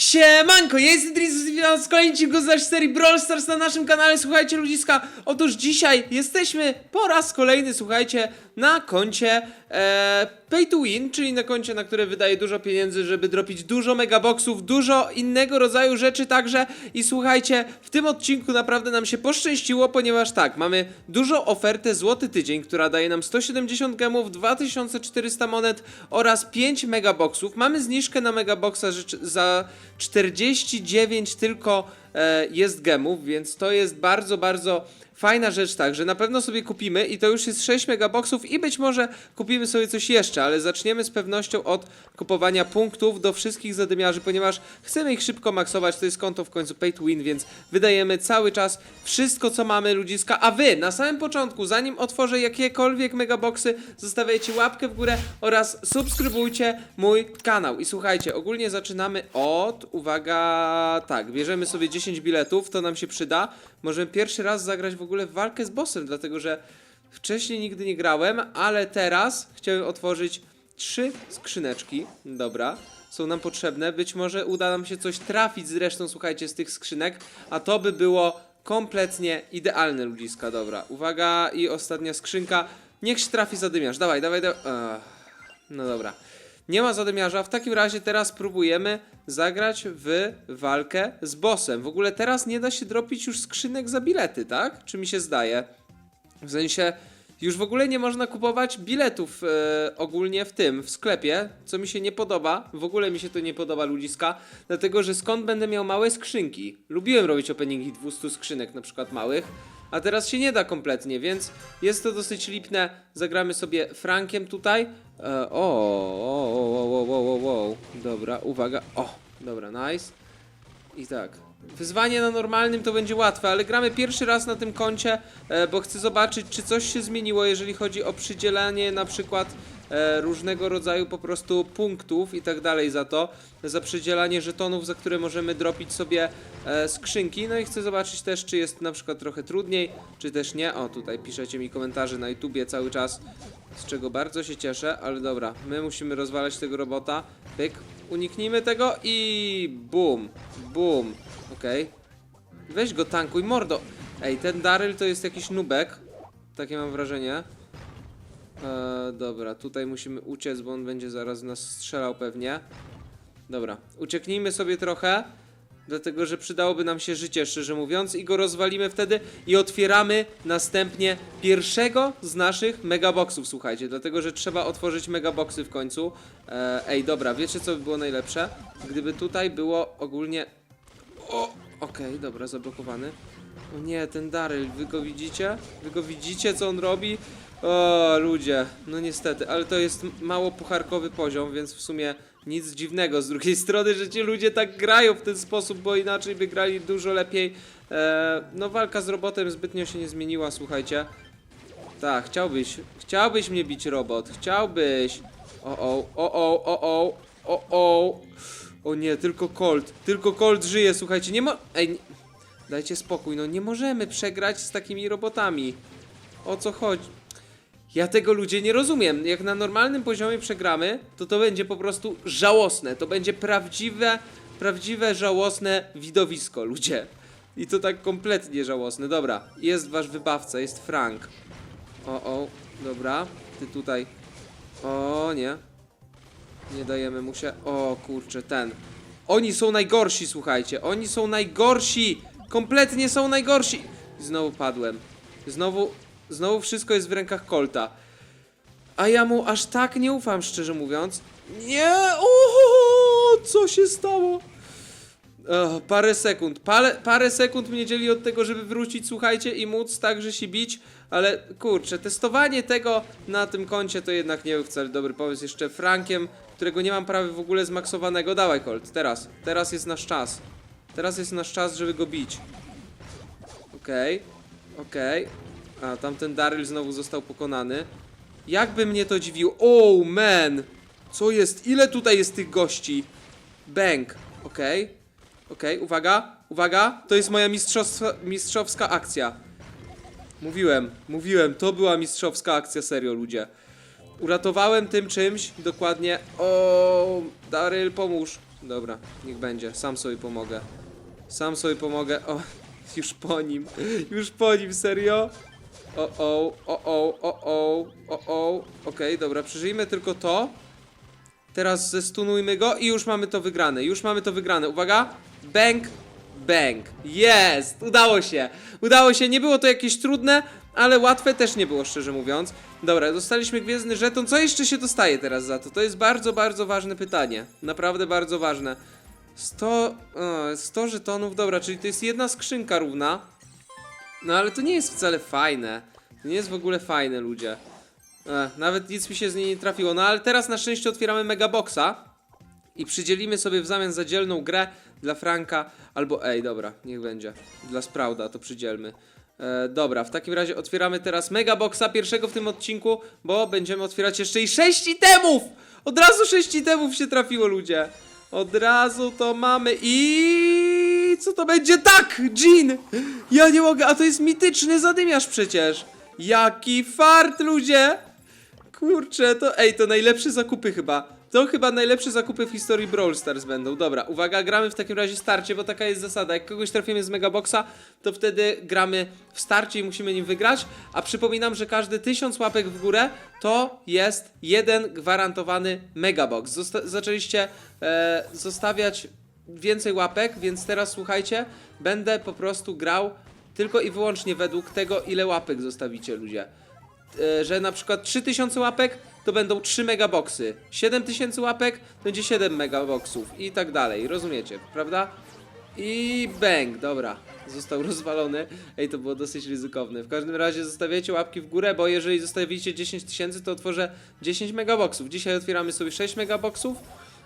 Siemanko, jestem i witam z kolejnym odcinku z serii Brawl Stars na naszym kanale. Słuchajcie ludziska, otóż dzisiaj jesteśmy po raz kolejny, słuchajcie, na koncie e, Pay to Win, czyli na koncie, na które wydaje dużo pieniędzy, żeby dropić dużo megaboxów, dużo innego rodzaju rzeczy także. I słuchajcie, w tym odcinku naprawdę nam się poszczęściło, ponieważ tak, mamy dużą ofertę Złoty Tydzień, która daje nam 170 gemów, 2400 monet oraz 5 megaboxów. Mamy zniżkę na megaboxa za 49 tylko jest gemów, więc to jest bardzo, bardzo fajna rzecz, tak, że na pewno sobie kupimy i to już jest 6 megaboxów i być może kupimy sobie coś jeszcze, ale zaczniemy z pewnością od kupowania punktów do wszystkich zadymiarzy, ponieważ chcemy ich szybko maksować, to jest konto w końcu pay to win, więc wydajemy cały czas wszystko, co mamy ludziska, a wy na samym początku, zanim otworzę jakiekolwiek megaboxy, zostawiajcie łapkę w górę oraz subskrybujcie mój kanał. I słuchajcie, ogólnie zaczynamy od, uwaga, tak, bierzemy sobie 10 biletów, to nam się przyda. Możemy pierwszy raz zagrać w ogóle w walkę z bossem, dlatego że wcześniej nigdy nie grałem, ale teraz chciałem otworzyć trzy skrzyneczki. Dobra, są nam potrzebne. Być może uda nam się coś trafić zresztą, słuchajcie, z tych skrzynek, a to by było kompletnie idealne, ludziska. Dobra, uwaga i ostatnia skrzynka. Niech się trafi zadymiarz. Dawaj, dawaj, dawaj. Ech. No dobra. Nie ma zadymiarza. W takim razie teraz próbujemy zagrać w walkę z bossem. W ogóle teraz nie da się dropić już skrzynek za bilety, tak? Czy mi się zdaje? W sensie już w ogóle nie można kupować biletów e, ogólnie w tym, w sklepie, co mi się nie podoba. W ogóle mi się to nie podoba, ludziska, dlatego że skąd będę miał małe skrzynki? Lubiłem robić openingi 200 skrzynek, na przykład małych, a teraz się nie da kompletnie, więc jest to dosyć lipne. Zagramy sobie Frankiem tutaj. E, o, o, o, o, o, o, o, dobra, uwaga, o, dobra, nice. I tak, Wyzwanie na normalnym to będzie łatwe, ale gramy pierwszy raz na tym koncie, e, bo chcę zobaczyć, czy coś się zmieniło, jeżeli chodzi o przydzielanie na przykład różnego rodzaju po prostu punktów i tak dalej za to, za przydzielanie żetonów, za które możemy dropić sobie e, skrzynki. No i chcę zobaczyć też, czy jest na przykład trochę trudniej, czy też nie. O, tutaj piszecie mi komentarze na YouTubie cały czas, z czego bardzo się cieszę, ale dobra, my musimy rozwalać tego robota. Pyk, uniknijmy tego i bum, bum. Okej. Weź go tankuj, mordo. Ej, ten Daryl to jest jakiś nubek. Takie mam wrażenie. Eee, dobra, tutaj musimy uciec, bo on będzie zaraz nas strzelał pewnie. Dobra, ucieknijmy sobie trochę. Dlatego, że przydałoby nam się życie, szczerze mówiąc, i go rozwalimy wtedy i otwieramy następnie pierwszego z naszych megaboxów, słuchajcie. Dlatego, że trzeba otworzyć megaboxy w końcu. Eee, ej, dobra, wiecie co by było najlepsze? Gdyby tutaj było ogólnie o, okej, dobra, zablokowany. O nie, ten Daryl, wy go widzicie? Wy go widzicie, co on robi? O, ludzie, no niestety, ale to jest mało pucharkowy poziom, więc w sumie nic dziwnego. Z drugiej strony, że ci ludzie tak grają w ten sposób, bo inaczej by grali dużo lepiej. E, no, walka z robotem zbytnio się nie zmieniła, słuchajcie. Tak, chciałbyś, chciałbyś mnie bić robot, chciałbyś. O, o, o, o, o, o, o, o. O nie, tylko Colt, tylko Colt żyje, słuchajcie, nie mo... Ej, nie... dajcie spokój, no nie możemy przegrać z takimi robotami. O co chodzi? Ja tego ludzie nie rozumiem. Jak na normalnym poziomie przegramy, to to będzie po prostu żałosne. To będzie prawdziwe, prawdziwe żałosne widowisko, ludzie. I to tak kompletnie żałosne. Dobra, jest wasz wybawca, jest Frank. O, o, dobra. Ty tutaj. O, nie. Nie dajemy mu się. O, kurczę, ten. Oni są najgorsi, słuchajcie. Oni są najgorsi. Kompletnie są najgorsi. Znowu padłem. Znowu, znowu wszystko jest w rękach Colta. A ja mu aż tak nie ufam, szczerze mówiąc. Nie! O, co się stało? O, parę sekund. Parę, parę sekund mnie dzieli od tego, żeby wrócić, słuchajcie, i móc także się bić, ale kurczę, testowanie tego na tym koncie to jednak nie był wcale dobry pomysł. Jeszcze Frankiem, którego nie mam prawie w ogóle zmaksowanego. Dawaj, Colt, teraz. Teraz jest nasz czas. Teraz jest nasz czas, żeby go bić. Okej, okej. A, tamten Daryl znowu został pokonany. Jakby mnie to dziwiło. Oh, man! Co jest? Ile tutaj jest tych gości? Bang. Okej. Okej, uwaga, uwaga. To jest moja mistrzowska, mistrzowska akcja. Mówiłem, mówiłem, to była mistrzowska akcja, serio, ludzie. Uratowałem tym czymś, dokładnie. O, Daryl, pomóż. Dobra, niech będzie. Sam sobie pomogę. Sam sobie pomogę. O, już po nim. Już po nim, serio? O, o, o, o, o, o, o, o. Okej, dobra, przeżyjmy tylko to. Teraz zestunujmy go i już mamy to wygrane. Już mamy to wygrane. Uwaga. Bang, bang. Jest! Udało się. Udało się. Nie było to jakieś trudne, ale łatwe też nie było, szczerze mówiąc. Dobra, dostaliśmy gwiezdny żeton. Co jeszcze się dostaje teraz za to? To jest bardzo, bardzo ważne pytanie. Naprawdę bardzo ważne. 100, o, 100 żetonów, dobra, czyli to jest jedna skrzynka równa. No ale to nie jest wcale fajne. To nie jest w ogóle fajne, ludzie. Ech, nawet nic mi się z niej nie trafiło. No ale teraz na szczęście otwieramy Megaboxa. I przydzielimy sobie w zamian za dzielną grę dla Franka. Albo, ej, dobra, niech będzie. Dla Sprouda to przydzielmy. E, dobra, w takim razie otwieramy teraz Megaboxa, pierwszego w tym odcinku, bo będziemy otwierać jeszcze i 6 itemów! Od razu 6 itemów się trafiło, ludzie. Od razu to mamy co to będzie? Tak! Jean! Ja nie mogę, a to jest mityczny zadymiarz przecież! Jaki fart, ludzie! Kurczę, to ej, to najlepsze zakupy chyba. To chyba najlepsze zakupy w historii Brawl Stars będą. Dobra, uwaga, gramy w takim razie starcie, bo taka jest zasada. Jak kogoś trafimy z Megaboxa, to wtedy gramy w starcie i musimy nim wygrać. A przypominam, że każdy tysiąc łapek w górę to jest jeden gwarantowany Megabox. Zosta zaczęliście e, zostawiać więcej łapek, więc teraz słuchajcie, będę po prostu grał tylko i wyłącznie według tego, ile łapek zostawicie ludzie e, że na przykład 3000 łapek to będą 3 megaboxy, 7000 łapek będzie 7 megaboxów i tak dalej, rozumiecie, prawda? I bang, dobra, został rozwalony. Ej, to było dosyć ryzykowne. W każdym razie zostawiacie łapki w górę, bo jeżeli zostawicie 10 tysięcy, to otworzę 10 megaboxów. Dzisiaj otwieramy sobie 6 megaboxów,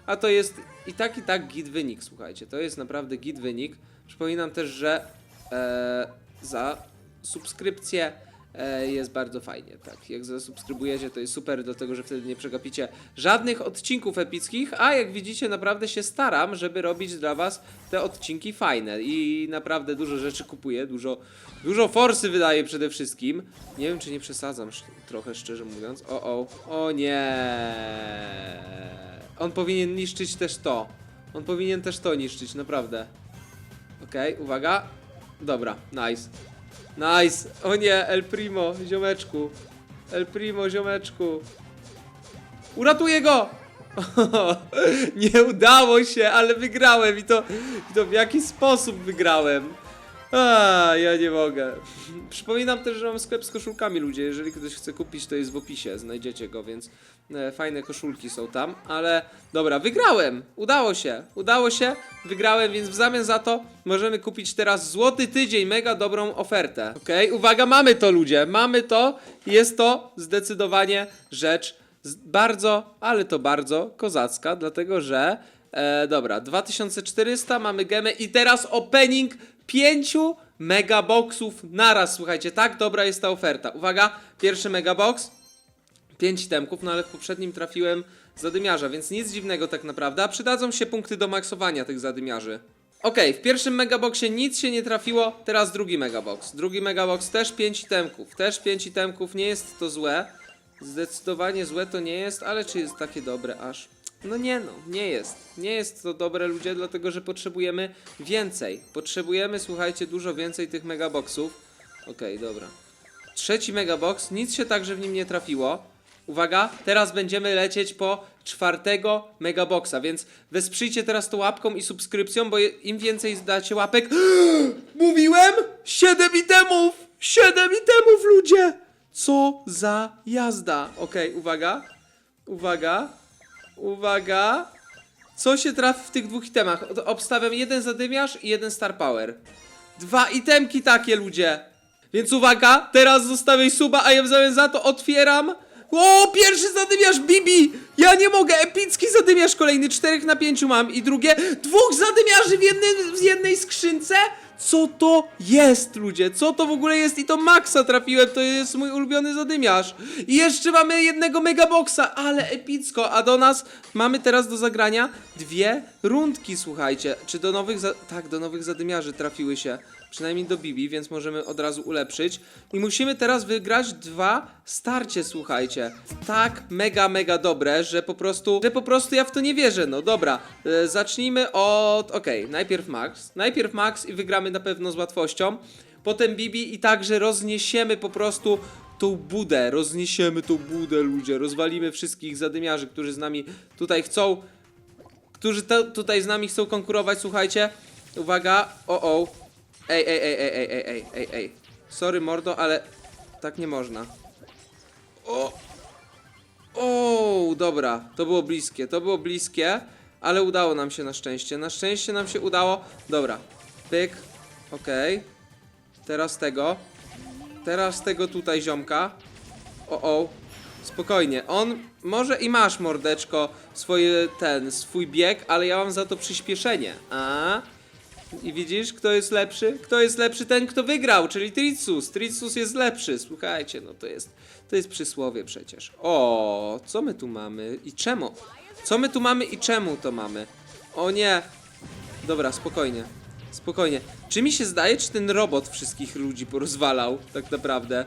a to jest i tak i tak git wynik, słuchajcie. To jest naprawdę git wynik. Przypominam też, że e, za subskrypcję e, jest bardzo fajnie, tak. Jak zasubskrybujecie, to jest super, dlatego że wtedy nie przegapicie żadnych odcinków epickich, a jak widzicie, naprawdę się staram, żeby robić dla was te odcinki fajne i naprawdę dużo rzeczy kupuję, dużo, dużo forsy wydaję przede wszystkim. Nie wiem, czy nie przesadzam trochę, szczerze mówiąc. O, o, o nie. On powinien niszczyć też to. On powinien też to niszczyć, naprawdę. Okej, uwaga. Dobra, nice. Nice! O nie, El Primo, ziomeczku. El Primo, ziomeczku. Uratuję go! nie udało się, ale wygrałem i to, i to w jaki sposób wygrałem. A, ja nie mogę. Przypominam też, że mam sklep z koszulkami, ludzie. Jeżeli ktoś chce kupić, to jest w opisie, znajdziecie go, więc fajne koszulki są tam. Ale dobra, wygrałem! Udało się, udało się, wygrałem, więc w zamian za to możemy kupić teraz złoty tydzień, mega dobrą ofertę. Okej, uwaga, mamy to, ludzie, mamy to. Jest to zdecydowanie rzecz bardzo, ale to bardzo kozacka, dlatego że. E, dobra, 2400 mamy gemę i teraz opening 5 megaboxów naraz. Słuchajcie, tak dobra jest ta oferta. Uwaga, pierwszy megabox. 5 temków, no ale w poprzednim trafiłem zadymiarza, więc nic dziwnego tak naprawdę. A przydadzą się punkty do maksowania tych zadymiarzy. Okej, w pierwszym megaboxie nic się nie trafiło, teraz drugi megabox. Drugi megabox też 5 temków, też 5 temków, nie jest to złe. Zdecydowanie złe to nie jest, ale czy jest takie dobre aż? No nie no, nie jest. Nie jest to dobre ludzie, dlatego że potrzebujemy więcej. Potrzebujemy, słuchajcie, dużo więcej tych megaboxów. Okej, dobra. Trzeci megabox, nic się także w nim nie trafiło. Uwaga, teraz będziemy lecieć po czwartego megaboxa, więc wesprzyjcie teraz to łapką i subskrypcją, bo im więcej zdacie łapek... Mówiłem? Siedem itemów! Siedem itemów, ludzie! Co za jazda. Okej, uwaga. Uwaga. Uwaga. Co się trafi w tych dwóch itemach? Obstawiam jeden zadymiarz i jeden star power. Dwa itemki takie, ludzie. Więc uwaga, teraz zostawiaj suba, a ja w zamian za to otwieram. O, pierwszy zadymiarz Bibi! Ja nie mogę, epicki zadymiarz kolejny, czterech na pięciu mam i drugie, dwóch zadymiarzy w, jednym, w jednej skrzynce? Co to jest, ludzie? Co to w ogóle jest? I to Maxa trafiłem, to jest mój ulubiony zadymiarz. I jeszcze mamy jednego megaboxa, ale epicko. A do nas mamy teraz do zagrania dwie rundki, słuchajcie. Czy do nowych, tak, do nowych zadymiarzy trafiły się. Przynajmniej do Bibi, więc możemy od razu ulepszyć. I musimy teraz wygrać dwa starcie, słuchajcie. Tak mega, mega dobre, że po prostu, że po prostu ja w to nie wierzę. No dobra, e, zacznijmy od, okej, najpierw Max. Najpierw Max i wygramy na pewno z łatwością. Potem Bibi i także rozniesiemy po prostu tą budę. Rozniesiemy tą budę, ludzie. Rozwalimy wszystkich zadymiarzy, którzy z nami tutaj chcą którzy tutaj z nami chcą konkurować, słuchajcie. Uwaga, o o. Ej, ej, ej, ej, ej, ej, ej, ej. Sorry, mordo, ale tak nie można. O! O, dobra, to było bliskie, to było bliskie, ale udało nam się na szczęście. Na szczęście nam się udało. Dobra, pyk, okej. Okay. Teraz tego. Teraz tego tutaj ziomka. O, o. Spokojnie, on może i masz mordeczko swoje ten, swój bieg, ale ja mam za to przyspieszenie. A? I widzisz, kto jest lepszy? Kto jest lepszy? Ten, kto wygrał, czyli Tritsus. Tritsus jest lepszy. Słuchajcie, no to jest to jest przysłowie przecież. O, co my tu mamy i czemu? Co my tu mamy i czemu to mamy? O nie. Dobra, spokojnie. Spokojnie. Czy mi się zdaje, czy ten robot wszystkich ludzi porozwalał tak naprawdę?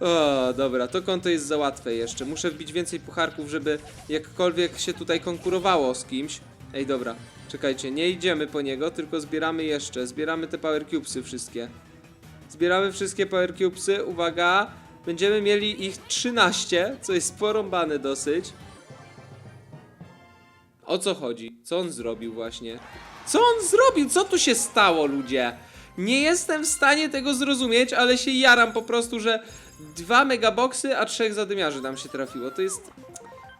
O, dobra, to konto jest za łatwe jeszcze. Muszę wbić więcej pucharków, żeby jakkolwiek się tutaj konkurowało z kimś. Ej, dobra, czekajcie, nie idziemy po niego, tylko zbieramy jeszcze. Zbieramy te power cubesy wszystkie. Zbieramy wszystkie power cubesy, uwaga. Będziemy mieli ich 13, co jest porąbane dosyć. O co chodzi? Co on zrobił właśnie? Co on zrobił? Co tu się stało, ludzie? Nie jestem w stanie tego zrozumieć, ale się jaram po prostu, że dwa megaboxy, a trzech zadymiarzy nam się trafiło. To jest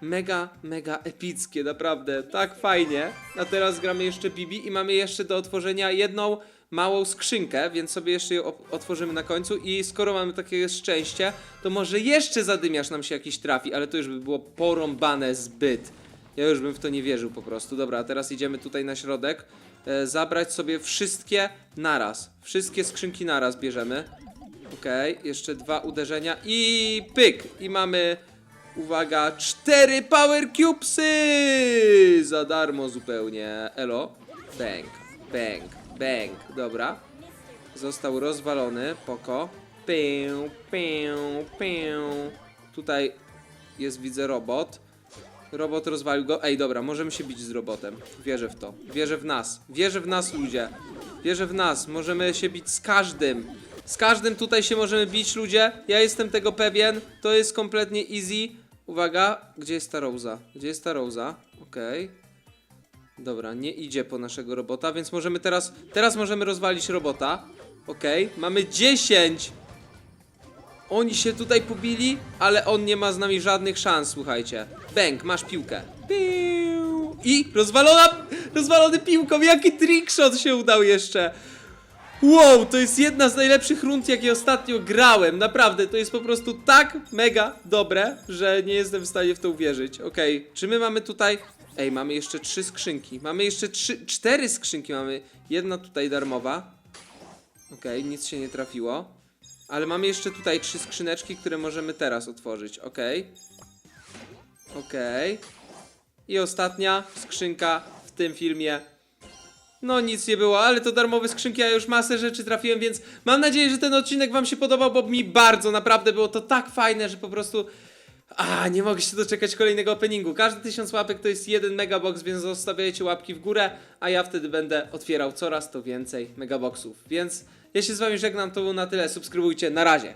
mega, mega epickie, naprawdę. Tak fajnie. A teraz gramy jeszcze Bibi i mamy jeszcze do otworzenia jedną małą skrzynkę, więc sobie jeszcze ją otworzymy na końcu i skoro mamy takie szczęście, to może jeszcze zadymiarz nam się jakiś trafi, ale to już by było porąbane zbyt. Ja już bym w to nie wierzył po prostu. Dobra, a teraz idziemy tutaj na środek. E, zabrać sobie wszystkie naraz. Wszystkie skrzynki naraz bierzemy. Okej, jeszcze dwa uderzenia i pyk! I mamy, uwaga, cztery power cubesy! Za darmo zupełnie. Elo. Bang, bang, bang. Dobra. Został rozwalony. Poko. Pię, pię, pię. Tutaj jest, widzę, robot. Robot rozwalił go. Ej, dobra, możemy się bić z robotem. Wierzę w to. Wierzę w nas. Wierzę w nas, ludzie. Wierzę w nas. Możemy się bić z każdym. Z każdym tutaj się możemy bić, ludzie. Ja jestem tego pewien. To jest kompletnie easy. Uwaga, gdzie jest ta Rosa? Gdzie jest ta Rosa? Okej. Dobra, nie idzie po naszego robota, więc możemy teraz. Teraz możemy rozwalić robota. Okej, mamy 10. Oni się tutaj pobili, ale on nie ma z nami żadnych szans, słuchajcie. Bęk, masz piłkę. Piu. I rozwalona, rozwalony piłką, jaki trickshot się udał jeszcze. Wow, to jest jedna z najlepszych rund, jakie ostatnio grałem. Naprawdę, to jest po prostu tak mega dobre, że nie jestem w stanie w to uwierzyć. Okej, czy my mamy tutaj... Ej, mamy jeszcze trzy skrzynki. Mamy jeszcze trzy, cztery skrzynki mamy. Jedna tutaj darmowa. Okej, nic się nie trafiło. Ale mamy jeszcze tutaj trzy skrzyneczki, które możemy teraz otworzyć. Okej. Okej. I ostatnia skrzynka w tym filmie. No nic nie było, ale to darmowe skrzynki, ja już masę rzeczy trafiłem, więc mam nadzieję, że ten odcinek wam się podobał, bo mi bardzo naprawdę było to tak fajne, że po prostu... A, nie mogę się doczekać kolejnego openingu. Każdy tysiąc łapek to jest jeden megabox, więc zostawiajcie łapki w górę, a ja wtedy będę otwierał coraz to więcej megaboxów. Więc ja się z wami żegnam, to było na tyle. Subskrybujcie, na razie.